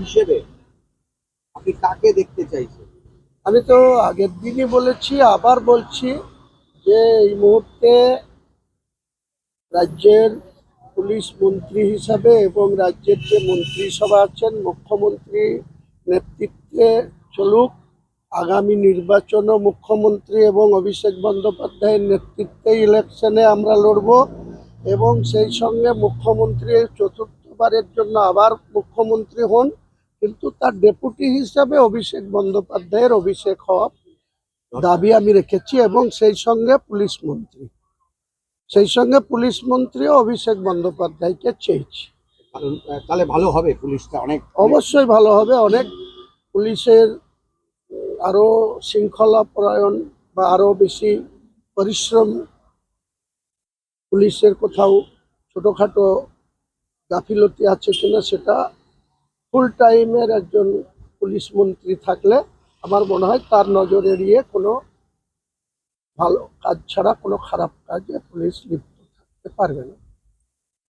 হিসেবে আপনি কাকে দেখতে চাইছেন? আমি তো আগের দিনই বলেছি, আবার বলছি যে এই মুহূর্তে রাজ্যের পুলিশ মন্ত্রী হিসাবে এবং রাজ্যের যে মন্ত্রিসভা আছেন, মুখ্যমন্ত্রী নেতৃত্বে চলুক, আগামী নির্বাচনও মুখ্যমন্ত্রী এবং অভিষেক বন্দ্যোপাধ্যায়ের নেতৃত্বে ইলেকশনে আমরা লড়ব এবং সেই সঙ্গে মুখ্যমন্ত্রী চতুর্থবারের জন্য আবার মুখ্যমন্ত্রী হন কিন্তু তার ডেপুটি হিসাবে অভিষেক বন্দ্যোপাধ্যায়ের অভিষেক হওয়া দাবি আমি রেখেছি এবং সেই সঙ্গে পুলিশ মন্ত্রী। সেই সঙ্গে পুলিশ মন্ত্রীও অভিষেক বন্দ্যোপাধ্যায়কে চেয়েছি। কারণ তাহলে ভালো হবে পুলিশটা অনেক। অবশ্যই ভালো হবে অনেক পুলিশের আরও শৃঙ্খলা পরায়ণ বা আরও বেশি পরিশ্রম পুলিশের কোথাও ছোটখাটো গাফিলতি আছে কিনা সেটা ফুল টাইমের একজন পুলিশ মন্ত্রী থাকলে আমার মনে হয় তার নজর এড়িয়ে কোনো ভালো কাজ ছাড়া কোনো খারাপ কাজে পুলিশ লিপ্ত থাকতে পারবে না।